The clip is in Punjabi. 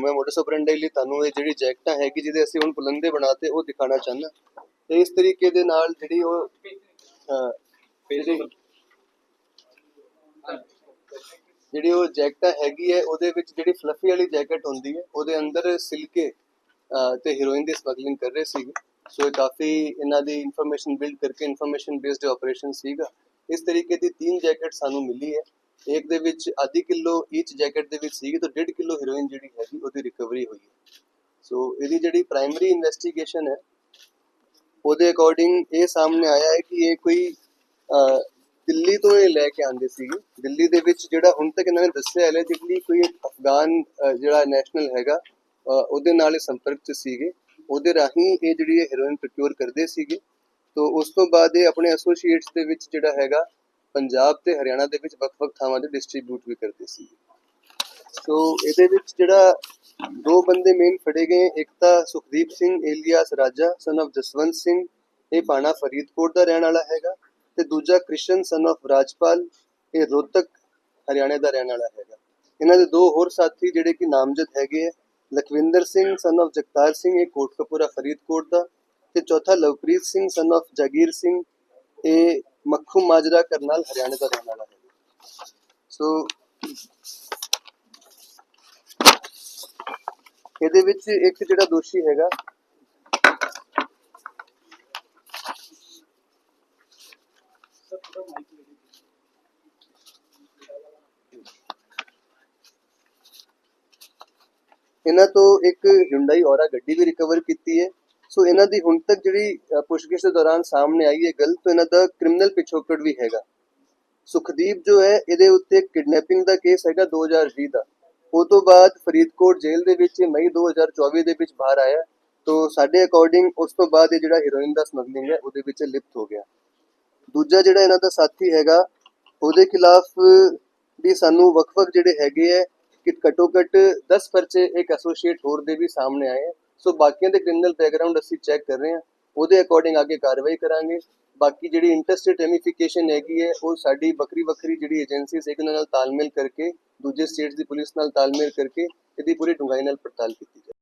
ਮੈਂ ਮੋਟਰ ਸਪਰੈਂਡੇ ਲਈ ਤੁਹਾਨੂੰ ਇਹ ਜਿਹੜੀ ਜੈਕਟਾਂ ਹੈਗੀ ਜਿਹਦੇ ਅਸੀਂ ਹੁਣ ਬੁਲੰਦੇ ਬਣਾਤੇ, ਉਹ ਦਿਖਾਣਾ ਚਾਹੁੰਦਾ। ਤੇ ਇਸ ਤਰੀਕੇ ਦੇ ਨਾਲ ਜਿਹੜੀ ਉਹ ਜਿਹੜੀ ਉਹ ਜੈਕਟਾਂ ਹੈਗੀ ਹੈ, ਉਹਦੇ ਵਿੱਚ ਜਿਹੜੀ ਫਲਫੀ ਵਾਲੀ ਜੈਕਟ ਹੁੰਦੀ ਹੈ, ਉਹਦੇ ਅੰਦਰ ਸਿਲਕੇ ਤੇ ਹੀਰੋਇਨ ਦੀ ਸਮਗਲਿੰਗ ਕਰ ਰਹੇ ਸੀਗੇ। ਸੋ ਇਹ ਕਾਫੀ ਇਹਨਾਂ ਦੀ ਇਨਫੋਰਮੇਸ਼ਨ ਬਿਲਡ ਕਰਕੇ ਇਨਫੋਰਮੇਸ਼ਨ ਬੇਸਡ ਆਪਰੇਸ਼ਨ ਸੀਗਾ। ਇਸ ਤਰੀਕੇ ਦੀ ਤਿੰਨ ਜੈਕਟ ਸਾਨੂੰ ਮਿਲੀ ਹੈ। ਇੱਕ ਦੇ ਵਿੱਚ ਆਧੀ ਕਿਲੋ ਈਚ ਜੈਕਟ ਦੇ ਵਿੱਚ ਸੀਗੀ ਤਾਂ 1.5 ਕਿਲੋ ਹੀਰੋਇਨ ਜਿਹੜੀ ਹੈਗੀ ਉਹਦੀ ਰਿਕਵਰੀ ਹੋਈ ਹੈ। ਸੋ ਇਹਦੀ ਜਿਹੜੀ ਪ੍ਰਾਇਮਰੀ ਇਨਵੈਸਟੀਗੇਸ਼ਨ ਹੈ, ਉਹਦੇ ਅਕੋਰਡਿੰਗ ਇਹ ਸਾਹਮਣੇ ਆਇਆ ਹੈ ਕਿ ਇਹ ਕੋਈ ਦਿੱਲੀ ਤੋਂ ਇਹ ਲੈ ਕੇ ਆਂਦੇ ਸੀਗੇ। ਦਿੱਲੀ ਦੇ ਵਿੱਚ ਜਿਹੜਾ ਹੁਣ ਤੱਕ ਇਹਨਾਂ ਨੇ ਦੱਸਿਆ ਹੈ, ਦਿੱਲੀ ਕੋਈ ਇੱਕ ਅਫਗਾਨ ਜਿਹੜਾ ਨੈਸ਼ਨਲ ਹੈਗਾ ਉਹਦੇ ਨਾਲ ਇਹ ਸੰਪਰਕ 'ਚ ਸੀਗੇ। ਉਹਦੇ ਰਾਹੀਂ ਇਹ ਜਿਹੜੀ ਹੈਰੋਇਨ ਪ੍ਰੋਕਿਊਰ ਕਰਦੇ ਸੀਗੇ। ਤੋਂ, ਉਸ ਤੋਂ ਬਾਅਦ ਇਹ ਆਪਣੇ ਐਸੋਸੀਏਟਸ ਦੇ ਵਿੱਚ ਜਿਹੜਾ ਹੈਗਾ ਪੰਜਾਬ ਤੇ ਹਰਿਆਣਾ ਦੇ ਵਿੱਚ ਵੱਖ-ਵੱਖ ਥਾਵਾਂ ਤੇ ਡਿਸਟ੍ਰੀਬਿਊਟ ਵੀ ਕਰਦੇ ਸੀ। ਸੋ ਇਹਦੇ ਵਿੱਚ ਜਿਹੜਾ ਦੋ ਬੰਦੇ ਮੇਨ ਫੜੇ ਗਏ, ਇੱਕ ਤਾਂ ਸੁਖਦੀਪ ਸਿੰਘ ਏਲੀਆਸ ਰਾਜਾ, son of ਜਸਵੰਤ ਸਿੰਘ, ਇਹ ਪਾਣਾ ਫਰੀਦਕੋਟ ਦਾ ਰਹਿਣ ਵਾਲਾ ਹੈਗਾ ਤੇ ਦੂਜਾ ਕ੍ਰਿਸ਼ਨ ਸਨ ਆਫ਼ ਰਾਜਪਾਲ, ਇਹ ਰੋਤਕ ਹਰਿਆਣਾ ਦਾ ਰਹਿਣ ਵਾਲਾ ਹੈਗਾ। ਇਹਨਾਂ ਦੇ ਦੋ ਹੋਰ ਸਾਥੀ ਜਿਹੜੇ ਕਿ ਨਾਮਜ਼ਦ ਹੈਗੇ ਹੈ ਲਖਵਿੰਦਰ ਸਿੰਘ ਸਨ ਆਫ ਜਗਤਾਰ ਸਿੰਘ, ਇਹ ਕੋਟਕਪੂਰਾ ਫਰੀਦਕੋਟ ਦਾ ਤੇ ਚੌਥਾ ਲਵਪ੍ਰੀਤ ਸਿੰਘ ਸਨ ਆਫ ਜਾਗੀਰ ਸਿੰਘ, ਇਹ ਮੱਖੂ ਮਾਜਰਾ ਕਰਨਾਲ ਹਰਿਆਣਾ ਦਾ ਰਹਿਣ ਵਾਲਾ ਹੈਗਾ ਸੋ ਇਹਦੇ ਵਿੱਚ ਇੱਕ ਜਿਹੜਾ ਦੋਸ਼ੀ ਹੈਗਾ, ਇਹਨਾਂ ਤੋਂ ਇੱਕ Hyundai ਔਰਾ ਗੱਡੀ ਵੀ ਰਿਕਵਰ ਕੀਤੀ ਹੈ। ਸੋ ਇਹਨਾਂ ਦੀ ਹੁਣ ਤੱਕ ਜਿਹੜੀ ਪੁੱਛਗਿੱਛ ਦੇ ਦੌਰਾਨ ਸਾਹਮਣੇ ਆਈ ਹੈ ਗੱਲ ਤੋਂ ਇਹਨਾਂ ਦਾ ਕ੍ਰਿਮੀਨਲ ਪਿਛੋਕੜ ਵੀ ਹੈਗਾ। ਸੁਖਦੀਪ ਜੋ ਹੈ, ਇਹਦੇ ਉੱਤੇ ਕਿਡਨੈਪਿੰਗ ਦਾ ਕੇਸ ਹੈਗਾ 2020 ਦਾ। ਉਹ ਤੋਂ ਬਾਅਦ ਫਰੀਦਕੋਟ ਜੇਲ੍ਹ ਦੇ ਵਿੱਚ ਇਹ ਮਈ 2024 ਦੇ ਵਿੱਚ ਬਾਹਰ ਆਇਆ। ਤੋਂ, ਸਾਡੇ ਅਕੋਰਡਿੰਗ ਉਸ ਤੋਂ ਬਾਅਦ ਇਹ ਜਿਹੜਾ ਹੀਰੋਇਨ ਦਾ ਸਮਗਲਿੰਗ ਹੈ, ਉਹਦੇ ਵਿੱਚ ਲਿਪਤ ਹੋ ਗਿਆ। ਦੂਜਾ ਜਿਹੜਾ ਇਹਨਾਂ ਦਾ ਸਾਥੀ ਹੈਗਾ, ਉਹਦੇ ਖਿਲਾਫ ਵੀ ਸਾਨੂੰ ਵੱਖ-ਵੱਖ ਜਿਹੜੇ ਹੈਗੇ ਹੈ, ਕਿ ਘੱਟੋ ਘੱਟ 10 ਪਰਚੇ ਇੱਕ ਐਸੋਸੀਏਟ ਹੋਰ ਦੇ ਵੀ ਸਾਹਮਣੇ ਆਏ ਹੈ। ਸੋ ਬਾਕੀਆਂ ਦੇ ਕ੍ਰਿਮੀਨਲ ਬੈਕਗ੍ਰਾਉਂਡ ਅਸੀਂ ਚੈੱਕ ਕਰ ਰਹੇ ਹਾਂ। ਉਹਦੇ ਅਕੋਰਡਿੰਗ ਅੱਗੇ ਕਾਰਵਾਈ ਕਰਾਂਗੇ। ਬਾਕੀ ਜਿਹੜੀ ਇੰਟਰਸਟੇਟ ਰੈਮੀਫਿਕੇਸ਼ਨ ਹੈਗੀ ਹੈ, ਉਹ ਸਾਡੀ ਵੱਖਰੀ ਵੱਖਰੀ ਜਿਹੜੀ ਏਜੰਸੀਜ਼ ਇੱਕ ਨਾਲ ਤਾਲਮੇਲ ਕਰਕੇ, ਦੂਜੇ ਸਟੇਟਸ ਦੀ ਪੁਲਿਸ ਨਾਲ ਤਾਲਮੇਲ ਕਰਕੇ, ਇਹਦੀ ਪੂਰੀ ਡੂੰਘਾਈ ਨਾਲ ਪੜਤਾਲ ਕੀਤੀ ਜਾਵੇ।